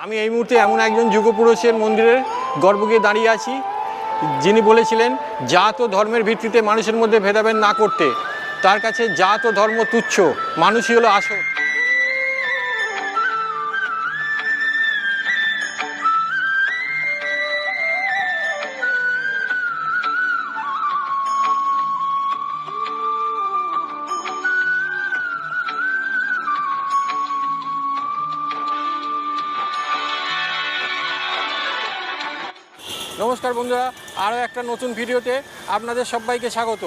আমি এই মুহূর্তে এমন একজন যুগপুরুষের মন্দিরের গর্ব গিয়ে দাঁড়িয়ে আছি, যিনি বলেছিলেন, জাত ও ধর্মের ভিত্তিতে মানুষের মধ্যে ভেদাভেদ না করতে। তার কাছে জাত ও ধর্ম তুচ্ছ। মানুষই হলো আসল। নমস্কার বন্ধুরা, আরও একটা নতুন ভিডিওতে আপনাদের সবাইকে স্বাগত।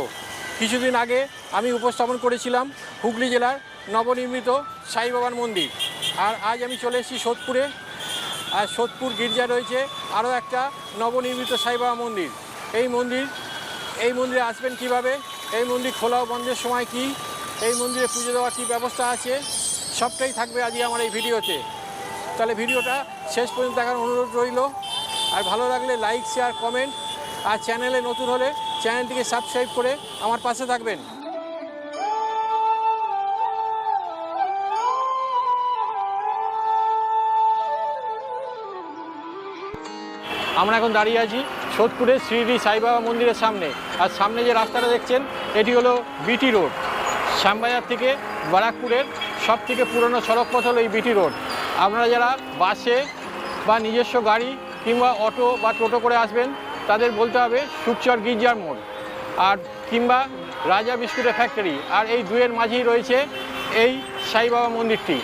কিছুদিন আগে আমি উপস্থাপন করেছিলাম হুগলি জেলার নবনির্মিত সাই বাবার মন্দির। আর আজ আমি চলে এসেছি সোদপুরে। আর সোদপুর গির্জা রয়েছে আরও একটা নবনির্মিত সাই বাবা মন্দির। এই মন্দির, এই মন্দিরে আসবেন কীভাবে? এই মন্দির খোলা বন্ধের সময় কি? এই মন্দিরে পুজো দেওয়ার কী ব্যবস্থা আছে? সবটাই থাকবে আজকে আমার এই ভিডিওতে। তাহলে ভিডিওটা শেষ পর্যন্ত দেখার অনুরোধ রইল। আর ভালো লাগলে লাইক শেয়ার কমেন্ট আর চ্যানেলে নতুন হলে চ্যানেলটিকে সাবস্ক্রাইব করে আমার পাশে থাকবেন। আমরা এখন দাঁড়িয়ে আছি সোদপুরের শ্রীডি সাইবাবা মন্দিরের সামনে। আর সামনে যে রাস্তাটা দেখছেন, এটি হলো বিটি রোড শ্যামবাজার থেকে বারাকপুরের সব থেকে পুরনো সড়ক পথ হলো এই বিটি রোড আপনারা যারা বাসে বা নিজস্ব গাড়ি কিংবা অটো বা টোটো করে আসবেন, তাদের বলতে হবে সুকচর গির্জার মোড়। আর কিংবা রাজা বিস্কুটের ফ্যাক্টরি আর এই দুয়ের মাঝেই রয়েছে এই সাইবাবা মন্দিরটি।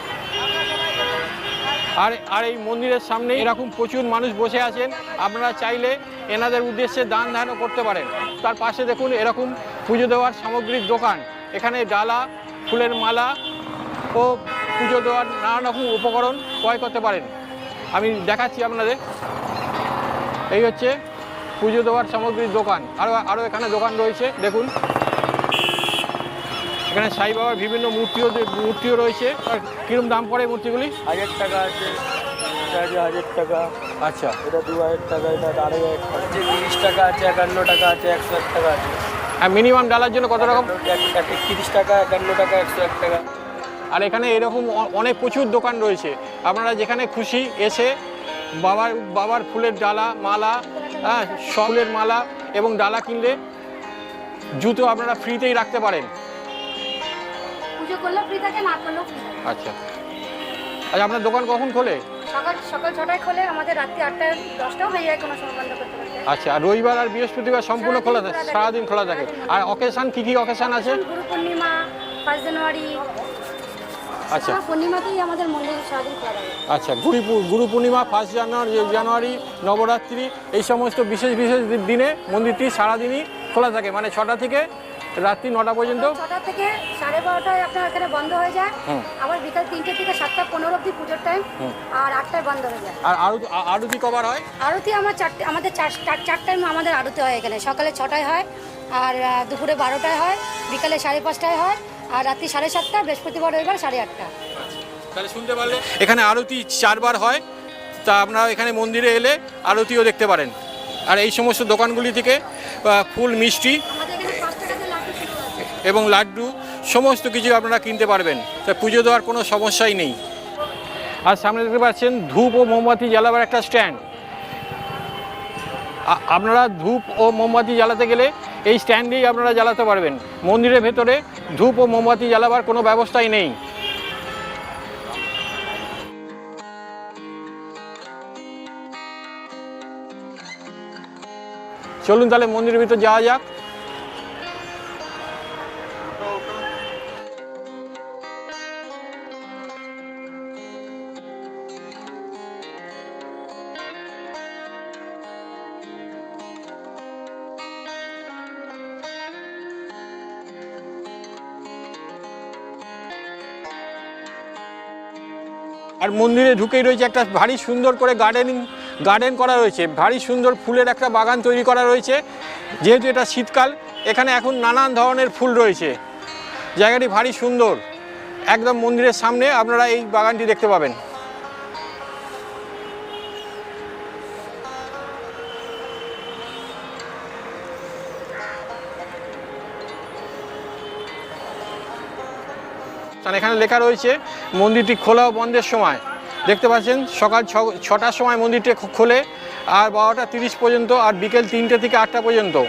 আর আর এই মন্দিরের সামনে এরকম প্রচুর মানুষ বসে আছেন, আপনারা চাইলে এনাদের উদ্দেশ্যে দান ধ্যানও করতে পারেন। তার পাশে দেখুন এরকম পুজো দেওয়ার সামগ্রীর দোকান। এখানে ডালা, ফুলের মালা ও পুজো দেওয়ার নানা রকম উপকরণ ক্রয় করতে পারেন। আমি দেখাচ্ছি আপনাদের। এই হচ্ছে পুজো দেওয়ার সামগ্রীর দোকান। আরও আরও এখানে দোকান রয়েছে দেখুন। এখানে সাই বাবার বিভিন্ন মূর্তিও মূর্তিও রয়েছে। আর কীরকম দাম পড়ে মূর্তিগুলি? হাজার টাকা আছে। হাজার টাকা। আচ্ছা। এটা দু হাজার টাকা এটা আড়াই হাজার টাকা। আছে তিরিশ টাকা আছে একান্ন টাকা আছে একশো এক টাকা আছে। আর মিনিমাম ডালার জন্য কত রকম? একত্রিশ টাকা একান্ন টাকা একশো এক টাকা। আর এখানে এরকম অনেক প্রচুর দোকান রয়েছে। আপনারা যেখানে খুশি এসে বাবার বাবার ফুলের ডালা মালা হ্যাঁ ফুলের মালা এবং ডালা কিনলে জুতো আপনারা ফ্রিতেই রাখতে পারেন। আচ্ছা। আচ্ছা আপনার দোকান কখন খোলে? সকাল সকাল ছটায় খোলে আমাদের রাত্রি আটটায় দশটাও হয়ে যায় কোনো সময় বন্ধ করতে করতে। আচ্ছা আর রবিবার আর বৃহস্পতিবার সম্পূর্ণ খোলা থাকে সারাদিন খোলা থাকে। আর অকেশান কী কী অকেশান আছে? গুরু পূর্ণিমা ফার্স্ট জানুয়ারি আচ্ছা। পূর্ণিমাতেই আমাদের মন্দির সারাদিন খোলা আচ্ছা গুরু গুরু পূর্ণিমা ফার্স্ট জানুয়ারি জানুয়ারি নবরাত্রি এই সমস্ত বিশেষ বিশেষ দিনে মন্দিরটি সারাদিনই খোলা থাকে। মানে ছটা থেকে রাত্রি নটা পর্যন্ত। ছটা থেকে সাড়ে বারোটায় আপনার এখানে বন্ধ হয়ে যায়। আবার বিকাল তিনটে থেকে সাতটা পনেরো অব্দি পুজোর টাইম আর আটটায় বন্ধ হয়ে যায়। আর আরতি আরতি কবার হয়? আরতি আমার চারটে আমাদের চার চার- চারটায় আমাদের আরতি হয় এখানে। সকালে ছটায় হয় আর দুপুরে বারোটায় হয় বিকালে সাড়ে পাঁচটায় হয়। আর রাত্রি সাড়ে সাতটা বৃহস্পতিবার রবিবার সাড়ে আটটা। তাহলে শুনতে পারলে এখানে আরতি চারবার হয় তা আপনারা এখানে মন্দিরে এলে আরতিও দেখতে পারেন। আর এই সমস্ত দোকানগুলি থেকে ফুল মিষ্টি এবং লাড্ডু সমস্ত কিছু আপনারা কিনতে পারবেন। তা পুজো দেওয়ার কোনো সমস্যাই নেই। আর সামনে দেখতে পাচ্ছেন ধূপ ও মোমবাতি জ্বালাবার একটা স্ট্যান্ড। আপনারা ধূপ ও মোমবাতি জ্বালাতে গেলে এই স্ট্যান্ড দিয়েই আপনারা জ্বালাতে পারবেন। মন্দিরের ভেতরে ধূপ ও মোমবাতি জ্বালাবার কোনো ব্যবস্থাই নেই। চলুন তাহলে মন্দিরের ভিতর যাওয়া যাক। আর মন্দিরে ঢুকেই রয়েছে একটা ভারী সুন্দর করে গার্ডেনিং গার্ডেন করা রয়েছে। ভারী সুন্দর ফুলের একটা বাগান তৈরি করা রয়েছে। যেহেতু এটা শীতকাল, এখানে এখন নানান ধরনের ফুল রয়েছে। জায়গাটি ভারী সুন্দর। একদম মন্দিরের সামনে আপনারা এই বাগানটি দেখতে পাবেন। আর এখানে লেখা রয়েছে, মন্দিরটি খোলা ও বন্ধের সময়। দেখতে পাচ্ছেন, সকাল ছ- ছটার সময় মন্দিরটি খোলে, আর বারোটা তিরিশ পর্যন্ত আর বিকেল তিনটে থেকে আটটা পর্যন্ত।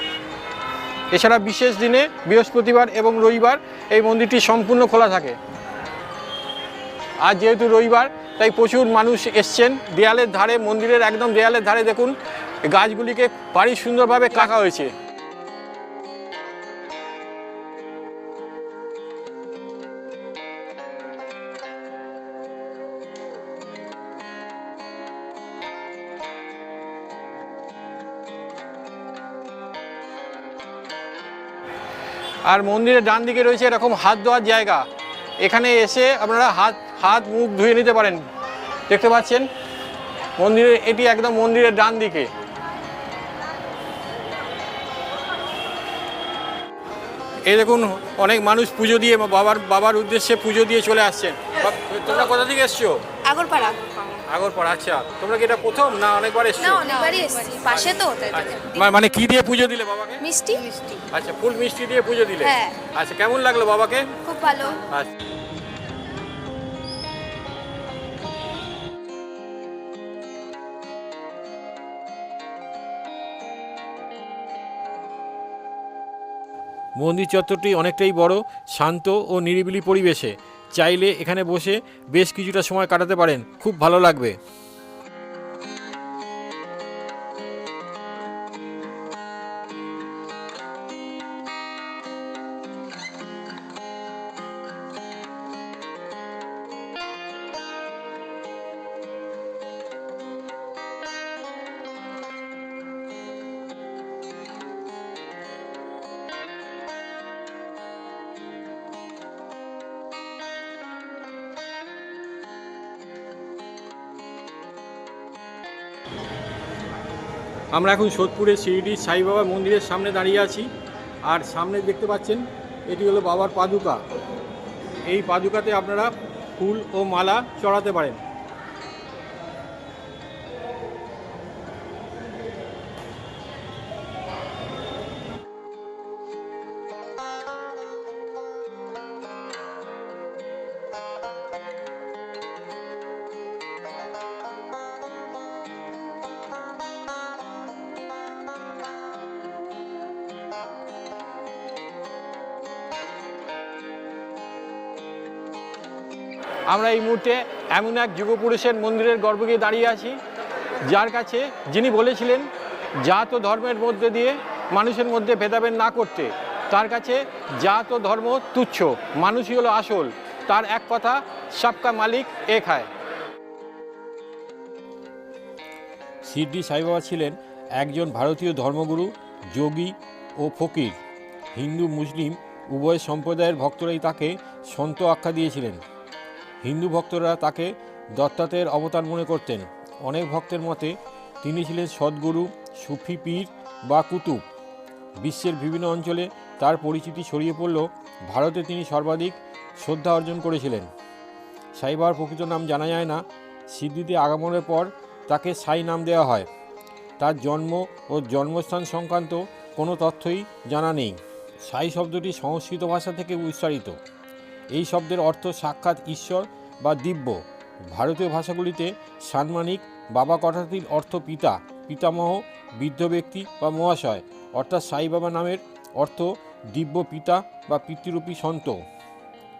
এছাড়া বিশেষ দিনে বৃহস্পতিবার এবং রবিবার এই মন্দিরটি সম্পূর্ণ খোলা থাকে। আর যেহেতু রবিবার, তাই প্রচুর মানুষ এসছেন। দেয়ালের ধারে, মন্দিরের একদম দেয়ালের ধারে দেখুন, গাছগুলিকে ভারী সুন্দরভাবে কাকা হয়েছে। আর মন্দিরের ডান দিকে রয়েছে এরকম হাত ধোয়ার জায়গা। এখানে এসে আপনারা হাত হাত, মুখ ধুয়ে নিতে পারেন। দেখতে পাচ্ছেন? মন্দিরের এটি একদম মন্দিরের ডান দিকে। এই দেখুন অনেক মানুষ পুজো দিয়ে বাবার বাবার উদ্দেশ্যে পুজো দিয়ে চলে আসছেন। তোমরা কোথা থেকে এসছো? আগরপাড়া। আগরপাড়া আচ্ছা। তোমরা কি এটা প্রথম না অনেকবার এসছো? অনেকবারই এসেছি। পাশে তো। আচ্ছা, মানে কি দিয়ে পুজো দিলে বাবাকে? মিষ্টি মিষ্টি। আচ্ছা ফুল মিষ্টি দিয়ে পুজো দিলে? হ্যাঁ। আচ্ছা কেমন লাগল বাবাকে? খুব ভালো। আচ্ছা। মন্দির চত্বরটি অনেকটাই বড়, শান্ত ও নিরিবিলি পরিবেশে। চাইলে এখানে বসে বেশ কিছুটা সময় কাটাতে পারেন। খুব ভালো লাগবে। আমরা এখন সোদপুরের সাই সাইবাবা মন্দিরের সামনে দাঁড়িয়ে আছি। আর সামনে দেখতে পাচ্ছেন, এটি হলো বাবার পাদুকা। এই পাদুকাতে আপনারা ফুল ও মালা চড়াতে পারেন। আমরা এই মুহূর্তে এমন এক যুগপুরুষের মন্দিরের গর্ভ গিয়ে দাঁড়িয়ে আছি, যার কাছে যিনি বলেছিলেন, জাত ধর্মের মধ্যে দিয়ে মানুষের মধ্যে ভেদাভেদ না করতে। তার কাছে জাত ধর্ম তুচ্ছ, মানুষই হলো আসল, তার এক কথা সবকা মালিক এক হয় শিরডি সাইবাবা ছিলেন একজন ভারতীয় ধর্মগুরু, যোগী ও ফকির। হিন্দু, মুসলিম, উভয় সম্প্রদায়ের ভক্তরাই তাকে সন্ত আখ্যা দিয়েছিলেন। হিন্দু ভক্তরা তাকে দত্তাত্রেয়ের অবতার মনে করতেন। অনেক ভক্তের মতে তিনি ছিলেন সদ্গুরু, সুফি পীর বা কুতুব। বিশ্বের বিভিন্ন অঞ্চলে তার পরিচিতি ছড়িয়ে পড়লেও ভারতে তিনি সর্বাধিক শ্রদ্ধা অর্জন করেছিলেন। সাইবার প্রকৃত নাম জানা যায় না, সিদ্ধিতে আগমনের পর তাকে সাই নাম দেওয়া হয়। তার জন্ম ও জন্মস্থান সংক্রান্ত কোনো তথ্যই জানা নেই। সাই শব্দটি সংস্কৃত ভাষা থেকে উচ্চারিত। এই শব্দের অর্থ সাক্ষাৎ ঈশ্বর বা দিব্য। ভারতীয় ভাষাগুলিতে সান্মানিক, বাবা কথাটির অর্থ পিতা, পিতামহ, বৃদ্ধ ব্যক্তি বা মহাশয়, অর্থাৎ সাই বাবা নামের অর্থ দিব্য পিতা বা পিতৃরূপী সন্ত।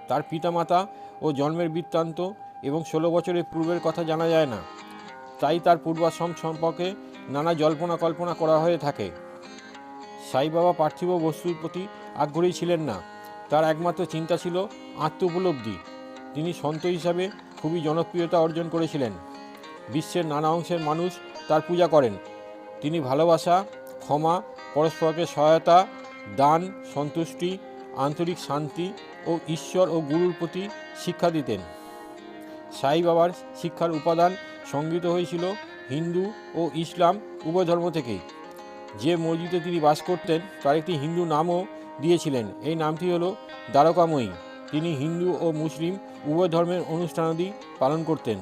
তার পিতামাতা ও জন্মের বৃত্তান্ত এবং ষোলো বছরের পূর্বের কথা জানা যায় না। তাই তার পূর্বাশ্রম সম্পর্কে নানা জল্পনা কল্পনা করা হয়ে থাকে। সাই বাবা পার্থিব বস্তুর প্রতি আগ্রহী ছিলেন না। তার একমাত্র চিন্তা ছিল আত্ম উপলব্ধি তিনি সন্ত হিসাবে খুবই জনপ্রিয়তা অর্জন করেছিলেন। বিশ্বের নানা অংশের মানুষ তার পূজা করেন। তিনি ভালোবাসা, ক্ষমা, পরস্পরকে সহায়তা, দান, সন্তুষ্টি, আন্তরিক শান্তি ও ঈশ্বর ও গুরুর প্রতি শিক্ষা দিতেন। সাই বাবার শিক্ষার উপাদান সংগৃহীত হয়েছিল হিন্দু ও ইসলাম উভয় ধর্ম থেকেই। যে মসজিদে তিনি বাস করতেন, তার একটি হিন্দু নামও দিয়েছিলেন। এই নামটি হলো দ্বারকাময়ী। তিনি হিন্দু ও মুসলিম উভয় ধর্মের অনুষ্ঠানাদি পালন করতেন।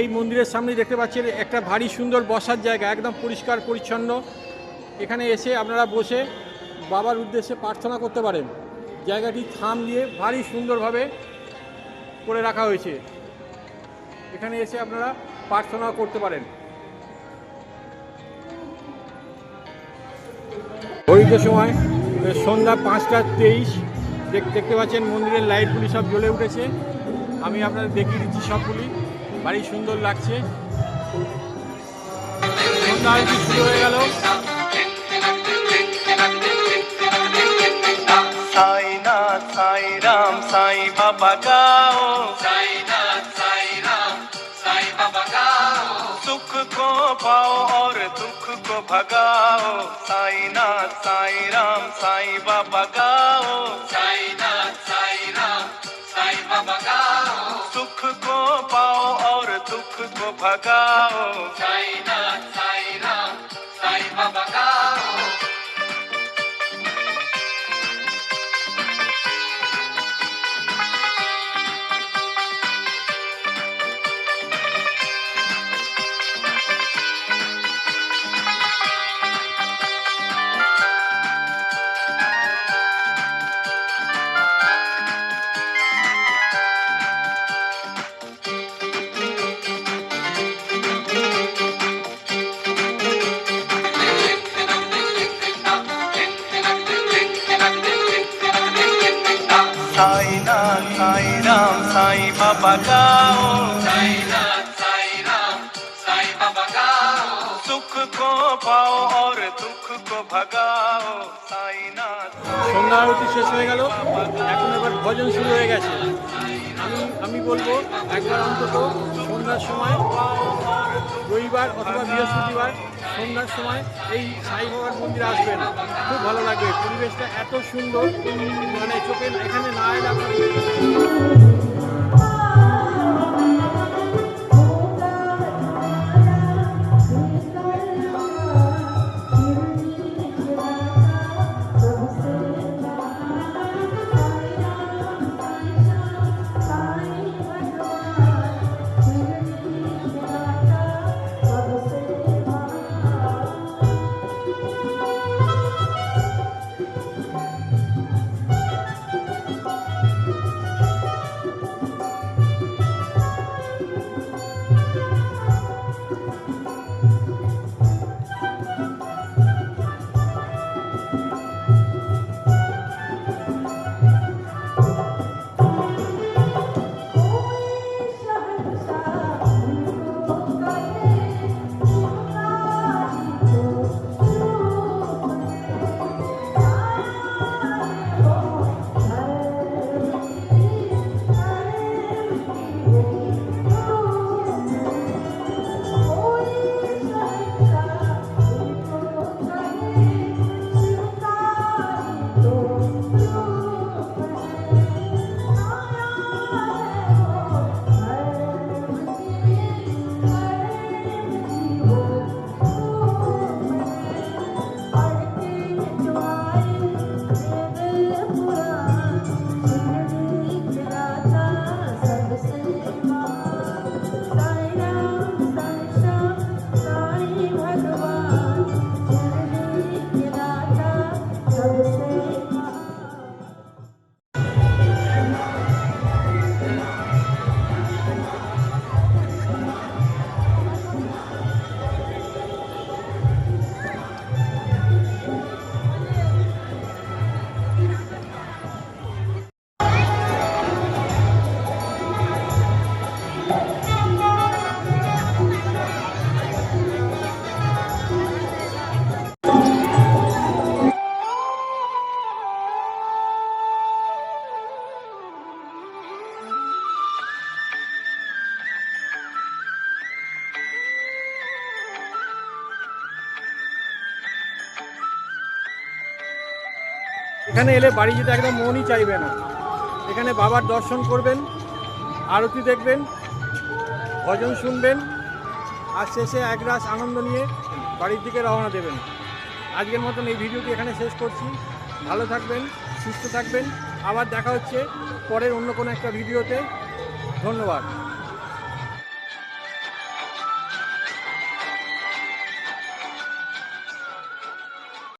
এই মন্দিরের সামনে দেখতে পাচ্ছেন একটা ভারী সুন্দর বসার জায়গা, একদম পরিষ্কার, পরিচ্ছন্ন। এখানে এসে আপনারা বসে বাবার উদ্দেশ্যে প্রার্থনা করতে পারেন। জায়গাটি থাম দিয়ে ভারী সুন্দরভাবে করে রাখা হয়েছে। এখানে এসে আপনারা প্রার্থনা করতে পারেন। ঘড়িত সময় সন্ধ্যা পাঁচটা তেইশ। দেখতে পাচ্ছেন মন্দিরের লাইটগুলি সব জ্বলে উঠেছে। আমি আপনাদের দেখিয়ে দিচ্ছি সবগুলি। বাড়ি সুন্দর লাগছে। শুরু হয়ে গেল। রাম ভগাও। সাই না সাই রাম সাই বাবা গাও। खुद को भगाओ। चाइना papagao. Saina, saina, sai papagao. Sukh ko pao aur dukh ko bhagao. Saina সন্ধ্যা আরতি শেষ হয়ে গেল। এখন এবার ভজন শুরু হয়ে গেছে। আমি আমি বলব একবার অন্তত সন্ধ্যার সময় রবিবার অথবা বৃহস্পতিবার সন্ধ্যার সময় এই সাই বাবার মন্দিরে আসবেন খুব ভালো লাগবে। পরিবেশটা এত সুন্দর। মানে চোখে এখানে না এলে আপনার এখানে এলে বাড়ি যেতে একদম মনই চাইবে না। এখানে বাবার দর্শন করবেন, আরতি দেখবেন, ভজন শুনবেন, আর শেষে এক রাস আনন্দ নিয়ে বাড়ির দিকে রওনা দেবেন। আজকের মতন এই ভিডিওটি এখানে শেষ করছি। ভালো থাকবেন, সুস্থ থাকবেন। আবার দেখা হচ্ছে পরের অন্য কোনো একটা ভিডিওতে। ধন্যবাদ।